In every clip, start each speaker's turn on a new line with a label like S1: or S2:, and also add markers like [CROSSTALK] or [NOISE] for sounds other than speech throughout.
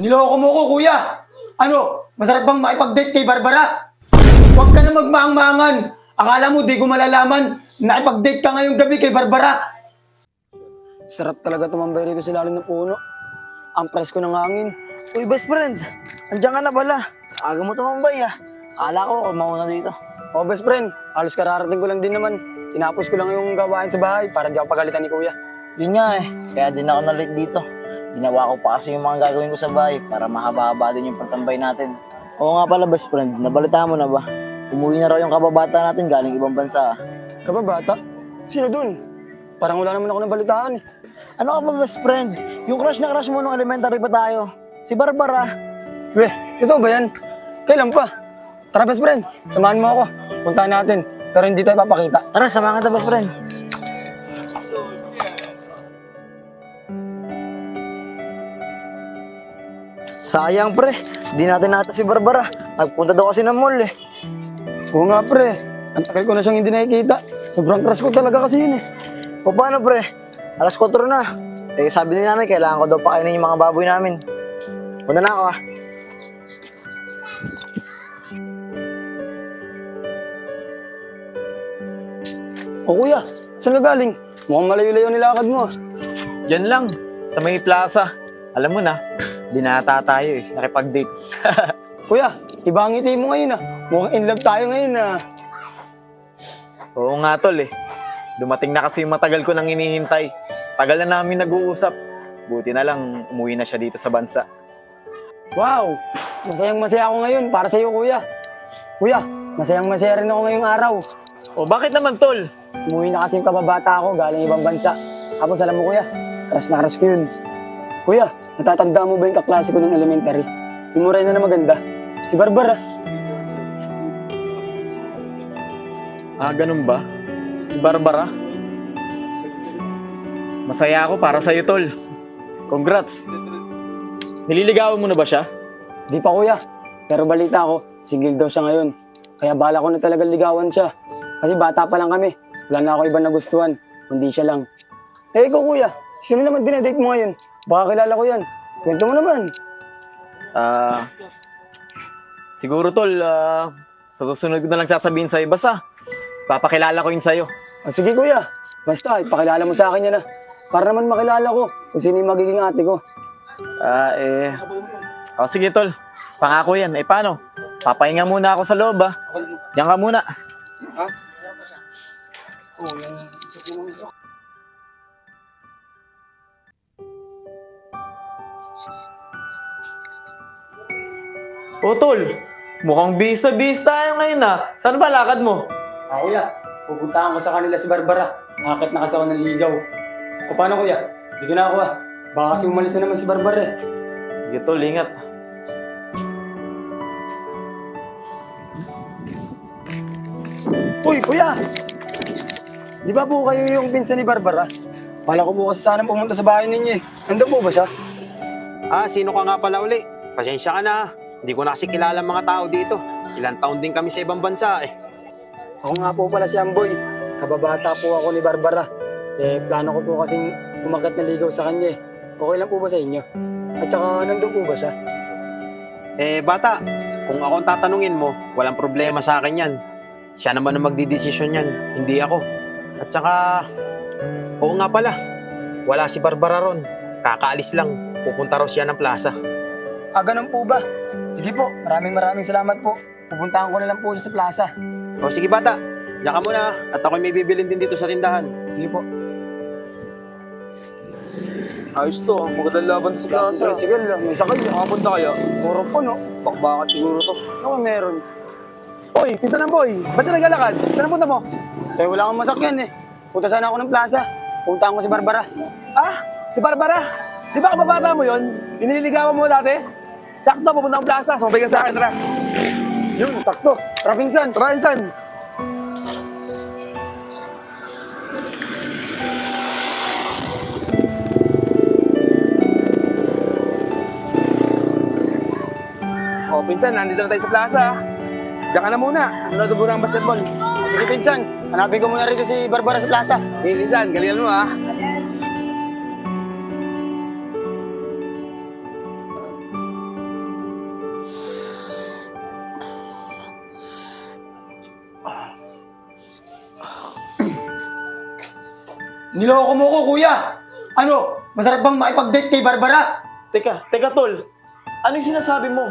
S1: Niloko mo ko, kuya. Ano, masarap bang makipag-date kay Barbara? Huwag ka na magmaang-maangan. Akala mo di ko malalaman. Nakipag-date ka ngayong gabi kay Barbara. Sarap talaga tumambay rito sa lalim ng puno. Ang presko ng hangin.
S2: Uy, best friend. Andiyan ka na pala. Aga mo tumambay ah. Ala ko ako mauna dito.
S1: Oh, best friend, halos kararating ko lang din naman. Tinapos ko lang yung gawain sa bahay para di ako pagalitan ni kuya.
S2: Yun nga eh. Kaya din ako nalit dito. Ginawa ko pa kasi yung mga gagawin ko sa bahay para mahaba-haba din yung pagtambay natin. Oo nga pala best friend, nabalita mo na ba? Umuwi na raw yung kababata natin galing ibang bansa.
S1: Kababata? Sino dun? Parang wala naman ako nabalitaan eh.
S2: Ano ka ba best friend? Yung crush na crush mo nung elementary pa tayo. Si Barbara.
S1: Weh, ito ba yan? Kailan pa? Tara best friend, samahan mo ako. Puntahan natin. Pero hindi tayo papakita.
S2: Tara, samahan kita best friend. Sayang pre, di natin nata si Barbara. Nagpunta daw kasi ng mall eh.
S1: Oo nga pre, ang tagal ko na siyang hindi nakikita. Sobrang crush ko talaga kasi yun eh.
S2: O paano pre? Alas 4 na. Eh sabi ni nanay, kailangan ko daw pakainin yung mga baboy namin. Una na ako ah.
S1: O kuya, saan ka galing? Mukhang malayo-layo nilakad mo ah.
S3: Yan lang, sa may plaza. Alam mo na, dinata tayo eh, nakipag-date. [LAUGHS]
S1: Kuya, iba ang ngiti mo ngayon ah. Mukhang in love tayo ngayon ah.
S3: Oo nga tol eh. Dumating na kasi yung matagal ko nang hinihintay. Tagal na namin nag-uusap. Buti na lang umuwi na siya dito sa bansa.
S1: Wow! Masayang masaya ako ngayon para sa iyo kuya. Kuya, masayang masaya rin ako ngayong araw.
S3: O bakit naman tol?
S1: Umuwi na kasi yung kababata ako galing ibang bansa. Tapos alam mo kuya, crush na crush ko yun. Kuya, natatanda mo ba yung kaklase ko ng elementary? Yung morena na maganda. Si Barbara.
S3: Ah, ganun ba? Si Barbara? Masaya ako para sa'yo tol. Congrats. Nililigawan mo na ba siya?
S1: Di pa kuya. Pero balita ko, single daw siya ngayon. Kaya bala ko na talaga ligawan siya. Kasi bata pa lang kami. Wala na ako ibang nagustuhan. Kundi siya lang. Eh ikaw kuya, sino naman dinedate mo ngayon? Baka kilala ko yan. Kwento mo naman.
S3: Ah, siguro tol, ah, sa susunod ko na lang sasabihin sa'yo. Basta, papakilala ko yun sa'yo.
S1: O sige kuya, basta ipakilala mo sa akin yan ah. Para naman makilala ko kung sino yung magiging ate ko.
S3: Ah, eh. O, sige, tol. Pangako yan. Eh, paano? Papahinga muna ako sa loob, ah. Diyan ka muna. O, tol. Mukhang bis-bis tayo ngayon, ah. Saan ba lakad mo?
S1: Ah kuya, pupuntahan ko sa kanila si Barbara. Nakakit na kasi ako ng ligaw. O paano kuya? Ko na ako ah. Baka kasi umalis na naman si Barbara eh.
S3: Sige, tol. Ingat.
S1: Uy, kuya! Di ba po kayo yung pinsan ni Barbara? Pala ko po kasi sana pumunta sa bahay ninyo eh. Nandun po ba siya?
S4: Ah, sino ka nga pala uli? Pasensya ka na. Hindi ko na kasi kilala mga tao dito. Ilang taon din kami sa ibang bansa eh.
S1: Ako nga po pala si Amboy. Kababata po ako ni Barbara. Eh, plano ko po kasing umakit na ligaw sa kanya eh. Okay lang po ba sa inyo? At saka nandun po ba siya?
S4: Eh, bata, kung ako ang tatanungin mo, walang problema sa akin yan. Siya naman ang magdidesisyon yan, hindi ako. At saka, oo nga pala, wala si Barbara ron. Kakaalis lang, pupunta raw siya ng plaza.
S1: Ah, ganun po ba? Sige po, maraming maraming salamat po. Pupuntahan ko na lang po siya sa plaza.
S4: O sige bata, diyan ka muna at ako'y may bibilin din dito sa tindahan.
S1: Sige po.
S5: Ayos to, ang magandang laban to sa plaza.
S1: Sige lang, may sakal lang.
S5: Nakapunta kaya?
S1: Puro po, no?
S5: Bakbakat siguro to.
S1: Ano meron?
S5: Hoy, pinsan ng boy, ba't ka naglalakad? Saan ang punta mo?
S1: Eh, wala akong masakyan eh. Punta sana ako ng plaza. Puntahan ko si Barbara.
S5: Ah, si Barbara. Di ba kababata mo yon? Inililigawan mo dati? Sakto, pupunta ang plaza. Sumabay ka sa akin, tara.
S1: Yun, sakto. Tara, pinsan.
S5: Tara, insan. Oh, pinsan, nandito na tayo sa plaza. Diyan ka na muna. Nanonood muna ang basketball.
S1: Sige, pinsan. Hanapin ko muna rito si Barbara sa plaza.
S5: Hey, pinsan, galingan mo ah.
S1: Niloko mo ko, kuya. Ano, masarap bang makipag-date kay Barbara?
S3: Teka, teka tol. Ano yung sinasabi mo?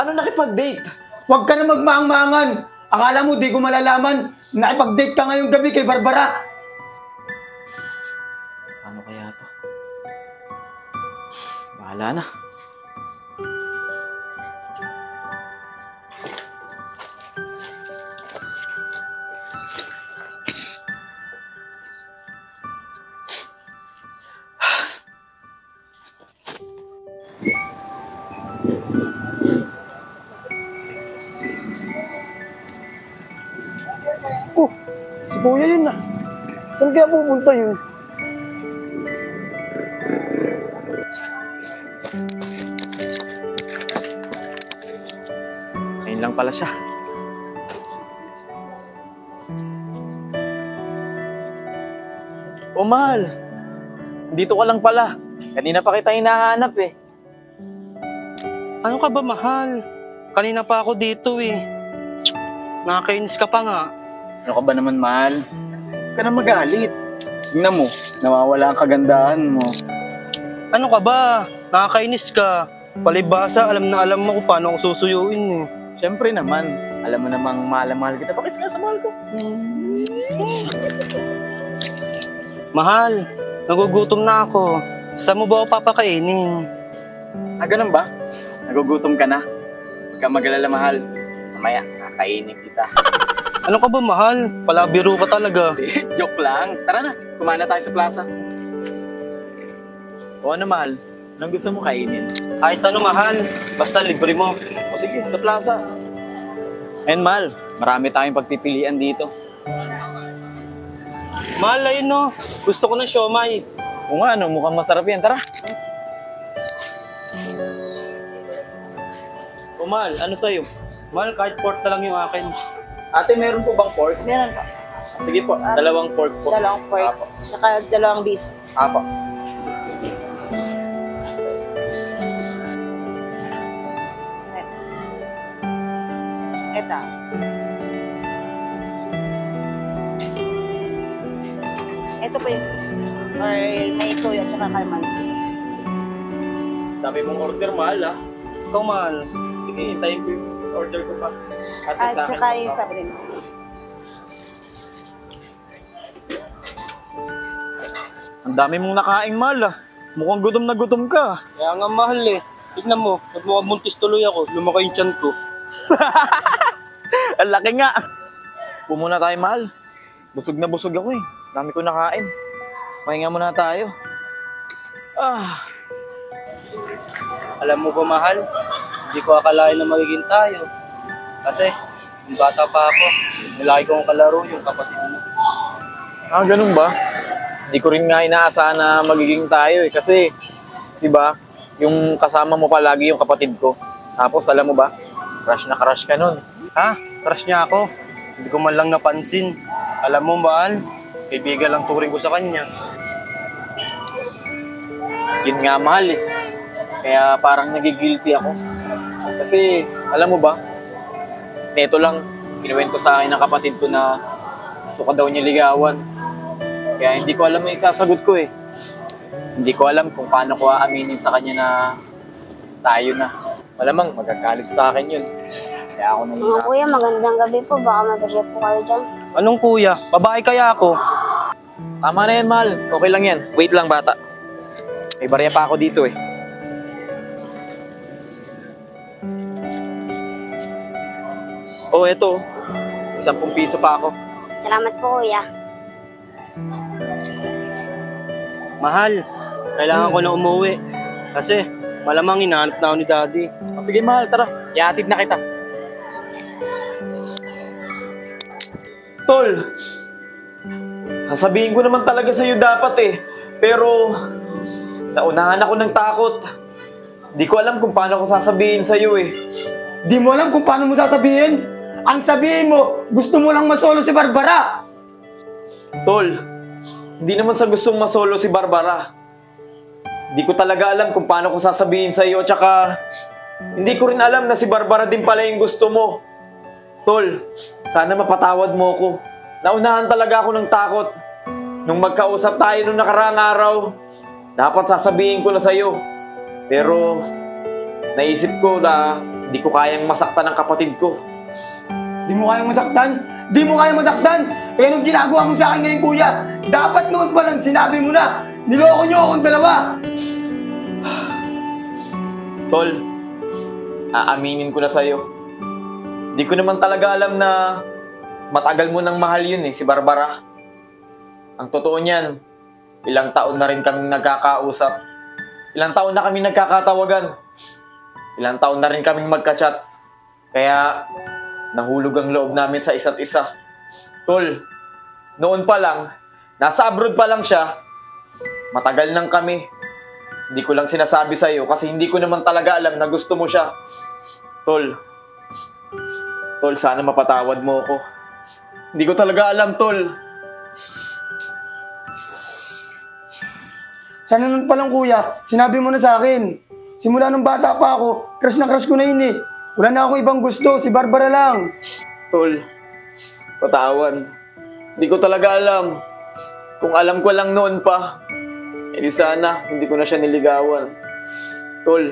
S3: Ano nakipag-date?
S1: Huwag ka na magmaang-maangan. Akala mo di ko malalaman. Nakipag-date ka ngayong gabi kay Barbara.
S3: Ano kaya to? Bahala na.
S1: Kuya yun ah. Saan kaya pupunta yun?
S3: Ayun lang pala siya. O mahal, dito ka lang pala. Kanina pa kita hinahanap eh.
S6: Ano ka ba, mahal? Kanina pa ako dito eh. Nakakainis ka pa nga.
S3: Ano ka ba naman mahal? Huwag ka na magalit. Tingnan mo, nawawala ang kagandahan mo.
S6: Ano ka ba? Nakakainis ka. Palibasa, alam na alam mo kung paano ako susuyuin eh.
S3: Siyempre naman, alam mo namang mahal na mahal kita. Bakit nga sa mahal ko?
S6: Mahal, nagugutom na ako. Saan mo ba ako papakainin?
S3: Ah, ganun ba? Nagugutom ka na? Huwag ka magalala mahal. Mamaya, kakainin kita.
S6: Ano ka ba, mahal? Palabiro ka talaga. [LAUGHS]
S3: Joke lang. Tara na, kumain na tayo sa plaza. O ano mahal? Anong gusto mo kainin?
S6: Kahit ano, mahal. Basta libre mo.
S3: O sige, sa plaza. And mahal, marami tayong pagpipilian dito.
S6: Mahal, ayun no. Gusto ko ng siomay.
S3: O nga, ano, mukhang masarap yan. Tara. O mahal, ano sa'yo?
S6: Mahal, kahit pork na lang yung akin.
S3: Ate, meron po bang pork?
S7: Meron po.
S3: Sige po, dalawang pork po.
S7: Dalawang pork.
S3: Apo.
S7: Saka dalawang beef.
S3: Apo.
S7: Ito. Ito po yung sauce. Or may toyo at saka calamansi.
S3: Dami mong order, mahal ah.
S6: Ikaw, mahal.
S3: Sige, hintayin ko yung order ko pa. Ate,
S7: At
S3: sa akin.
S7: saka yung sabrin.
S3: Ang dami mong nakaing mahal ah. Mukhang gutom na gutom ka.
S6: Kaya nga mahal eh. Tignan mo, nagmukhang buntis tuloy ako. Lumaki yung tiyan ko. [LAUGHS]
S3: Ang laki nga. Pumuna tayo, mahal. Busog na busog ako eh. Dami ko nakain. Pahinga muna tayo. Ah,
S6: Alam mo ba, mahal? Hindi ko akalain na magiging tayo. Kasi, yung bata pa ako, nilaki kong kalaro yung kapatid mo.
S3: ah ganun ba? Hindi ko rin nga inaasahan na magiging tayo eh. Kasi, di ba, yung kasama mo palagi yung kapatid ko. Tapos, alam mo ba, crush na crush ka nun.
S6: Ha? Crush niya ako. Hindi ko man lang napansin. Alam mo, mahal, kaibigan lang turing ko sa kanya.
S3: Yun nga, mahal eh. Kaya parang nagigilty ako. Kasi, alam mo ba, neto lang, kinuwento sa akin ng kapatid ko na gusto ka daw niya ligawan. Kaya hindi ko alam yung isasagot ko eh. Hindi ko alam kung paano ko aaminin sa kanya na tayo na. Malamang magagalit sa akin yun. Kaya ako
S8: Mga
S3: nahihirap.
S8: kuya, magandang gabi po. Baka mabigay po kayo dyan.
S6: Anong kuya? Babae kaya ako?
S3: Tama na yan, mahal. Okay lang yan. Wait lang, bata. May barya pa ako dito eh. Oh, eto. Isampung piso pa ako.
S8: Salamat po kuya.
S6: Mahal, kailangan ko na umuwi. Kasi, malamang hinahanap na ako ni daddy.
S3: O, sige, mahal. Tara. Ihatid na kita. Tol, sasabihin ko naman talaga sa'yo dapat eh. Pero, naunahan ako ng takot. Di ko alam kung paano ko sasabihin sa'yo eh.
S1: Di mo alam kung paano mo sasabihin. Ang sabihin mo, gusto mo lang masolo si Barbara.
S3: Tol, hindi naman sa gustong masolo si Barbara. Hindi ko talaga alam kung paano ko sasabihin sa iyo, tsaka hindi ko rin alam na si Barbara din pala yung gusto mo. Tol, sana mapatawad mo ko. Naunahan talaga ako ng takot. nung magkausap tayo nung nakaraang araw, dapat sasabihin ko na sa'yo. Pero, naisip ko na di ko kayang masaktan ng kapatid ko.
S1: Di mo kayang masaktan? Di mo kayang masaktan? Eh, anong ginagawa mo sa akin ngayon, kuya? Dapat noon pa lang sinabi mo na. Niloko niyo akong dalawa.
S3: Tol, aaminin ko na sa'yo. Di ko naman talaga alam na matagal mo nang mahal yun eh, si Barbara. Ang totoo niyan, ilang taon na rin kami nagkakausap. Ilang taon na kami nagkakatawagan. Ilang taon na rin kaming magka-chat. Kaya, nahulog ang loob namin sa isa't isa. Tol, noon pa lang, nasa abroad pa lang siya, matagal nang kami. Hindi ko lang sinasabi sa'yo kasi hindi ko naman talaga alam na gusto mo siya. Tol. Tol, sana mapatawad mo ako. Hindi ko talaga alam, Tol.
S1: Sana nun pa lang, kuya, sinabi mo na sa akin. Simula nung bata pa ako, crush na crush ko na yun eh. Wala na akong ibang gusto, si Barbara lang.
S3: Tol, patawan. Hindi ko talaga alam. Kung alam ko lang noon pa, edi sana hindi ko na siya niligawan. Tol,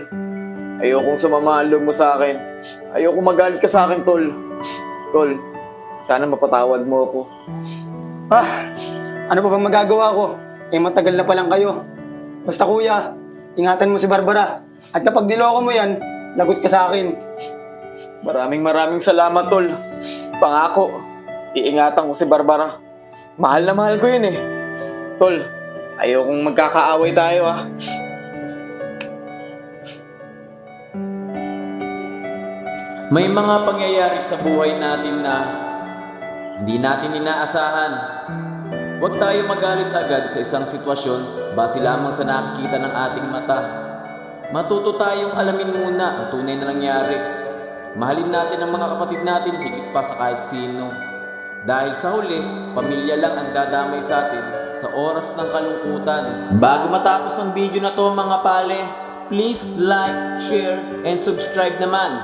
S3: ayokong sumama ang loob mo sa akin. Ayokong magalit ka sa akin, Tol. Tol, sana mapatawad mo ako.
S1: Ah, ano pa bang magagawa ko? Eh, matagal na pa lang kayo. Basta kuya, ingatan mo si Barbara. At kapag niloko mo yan, lagot ka sa akin.
S3: Maraming maraming salamat, Tol. Pangako, iingatan ko si Barbara. Mahal na mahal ko yun eh. Tol, ayokong magkakaaway tayo ah.
S9: May mga pangyayari sa buhay natin na hindi natin inaasahan. Huwag tayo magalit agad sa isang sitwasyon base lamang sa nakikita ng ating mata. Matuto tayong alamin muna ang tunay na nangyari. Mahalin natin ang mga kapatid natin higit pa sa kahit sino. Dahil sa huli, pamilya lang ang dadamay sa atin sa oras ng kalungkutan. Bago matapos ang video na to mga pale, please like, share, and subscribe naman.